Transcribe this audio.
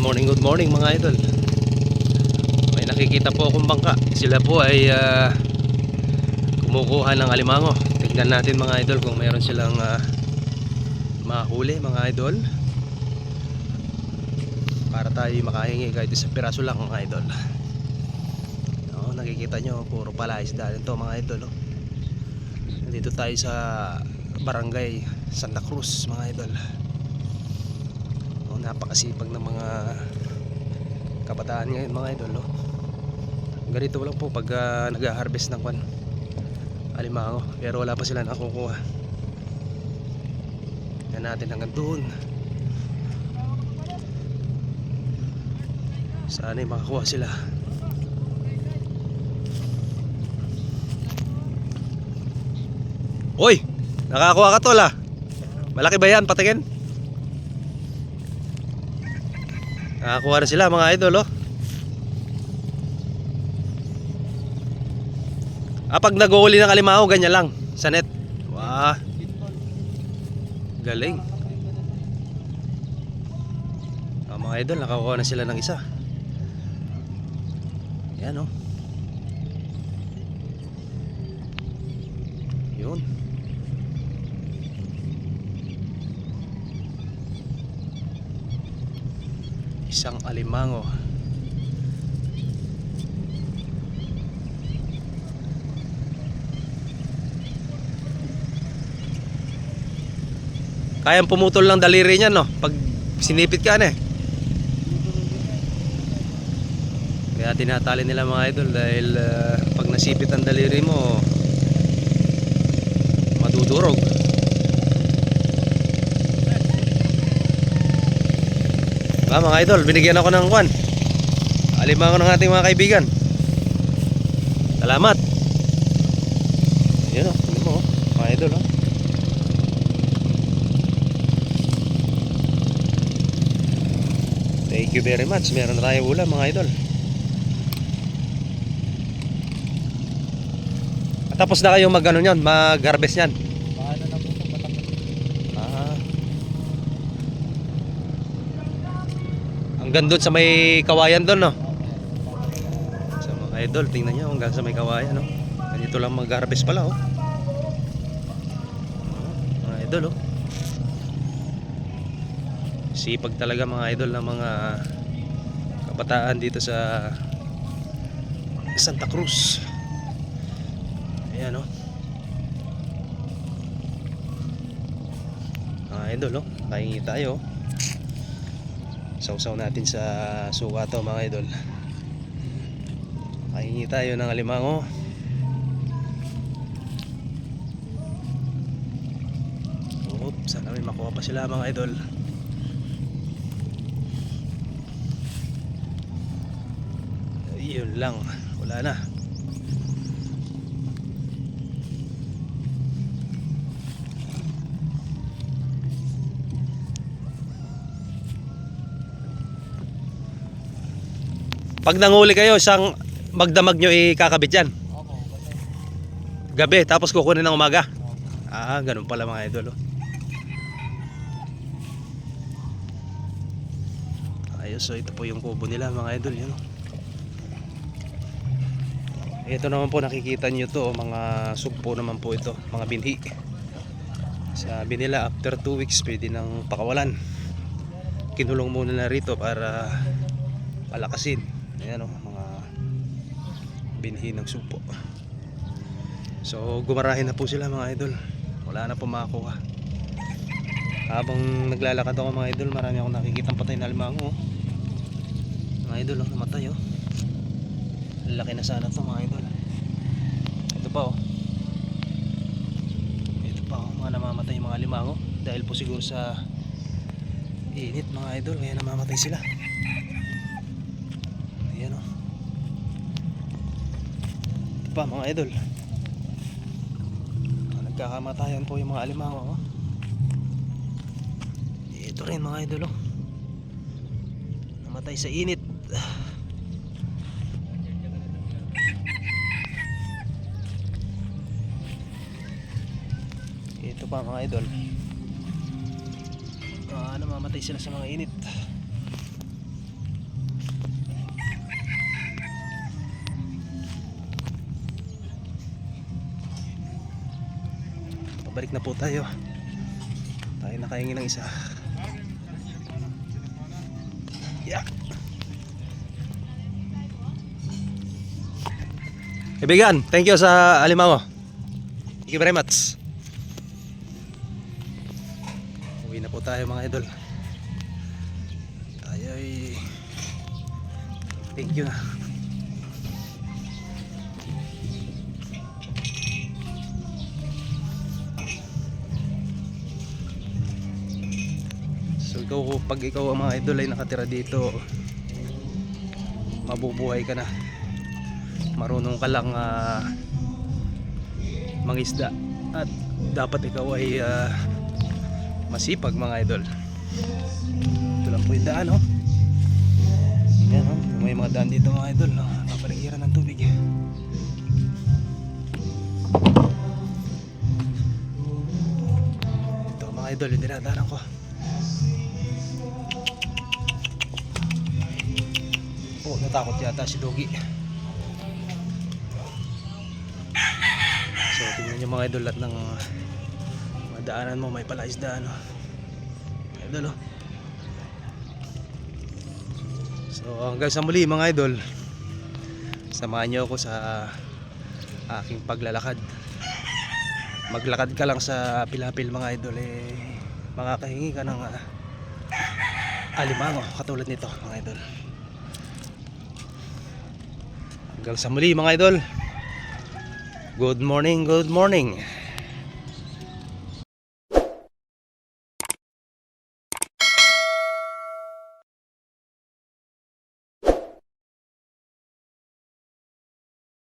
Morning, good morning mga idol. May nakikita po akong bangka. Sila po ay ah, kumukuha ng alimango. Tignan natin mga idol kung mayroon silang ah, mahuli mga idol. Para tayo makahingi kahit isang piraso lang mga idol. Oo, nakikita nyo, puro pala isda ito mga idol. Oh. Nandito tayo sa barangay Santa Cruz mga idol. Napakasipag ng mga kabataan ngayon mga idol. Oh. Ganito lang po pag ah, nag-harvest ng kwan alimango pero wala pa sila nakukuha. Yan natin hanggang doon. Sana makakuha sila. Hoy! Nakakuha ka tol ah. Malaki ba yan? Patingin. Nakakuha na sila mga idol oh. Ah, pag nag-uuli ng alimango, ganyan lang. Sa net. Wah. Galing. Ah, mga idol, nakakuha na sila ng isa. Yan oh. Yun. Isang alimango. Kayang pumutol ng daliri niya no pag sinipit ka na eh. Kaya tinatali nila mga idol dahil ah, pag nasipit ang daliri mo madudurog. Ba mga idol, binigyan ako ng kwan. Alimango ng ating mga kaibigan. Salamat. Yun o, tingnan mo oh, mga idol oh. Thank you very much. Meron na tayong ulam mga idol. At tapos na kayong mag ano nyan, mag-harvest yan. Paano na po sa Batangas? Ah. Hanggang doon sa may kawayan doon, no? Sa mga idol, tingnan nyo hanggang sa may kawayan, no? Ganito lang mag-harvest pala, oh. Mga idol, oh. Sipag talaga mga idol ng mga kabataan dito sa Santa Cruz. Ayan, oh. Mga idol, oh. Kahingi tayo, oh. Sausaw natin sa suka to mga idol. Kahingi tayo ng alimango. Oop, sana may makuha pa sila mga idol. Yun lang, wala na. Pag nanguli kayo, isang magdamag nyo ikakabit yan. Gabi, tapos kukunin ng umaga. Ah, ganun pala mga idol. Oh. Ayos, so ito po yung kubo nila mga idol. Yun, oh. Ito naman po nakikita nyo to, oh, mga sugpo naman po ito, mga binhi. Sabi nila after 2 weeks pwede nang pakawalan. Kinulong muna na rito para palakasin. Ayan oh, mga binhi ng sugpo. So gumarahin na po sila mga idol. Wala na po makakuha. Habang naglalakad ako mga idol, marami akong nakikitang patay na alimango. oh. Mga idol, oh, namatay oh. Laki na sana to mga idol. Ito pa oh. Ito pa oh, mga namamatay mga alimango. Dahil po siguro sa init mga idol, kaya namamatay sila. Pa mga idol. Nagkakamatayan po yung mga alimango. Oh. Ito rin mga idol. Oh. Namatay sa init. Ito pa mga idol. Ah, namamatay sila sa mga init. Balik na po tayo tayo nakahingi ng isa yeah Kaibigan, thank you sa alimango. Thank you very much. Uwi na po tayo mga idol. Tayo ay thank you na. Ikaw, pag ikaw ang mga idol ay nakatira dito, mabubuhay ka na. Marunong ka lang ah, mangisda at dapat ikaw ay ah, masipag mga idol. Ito lang po yung daan, oh. Yan, oh. May mga daan dito mga idol, no? Napaligiran ng tubig. Ito mga idol, yung dinadaanan ko. Oh, natakot yata si Dogi. So, tingnan nyo mga idol at ng mga daanan mo, may palaisdaan. Oh. Idol, oh. So, hanggang sa muli mga idol, samahan nyo ako sa aking paglalakad. Maglakad ka lang sa pilapil mga idol, eh, makakahingi ka ng ah, alimango katulad nito mga idol. Hanggang sa muli mga idol. Good morning, good morning.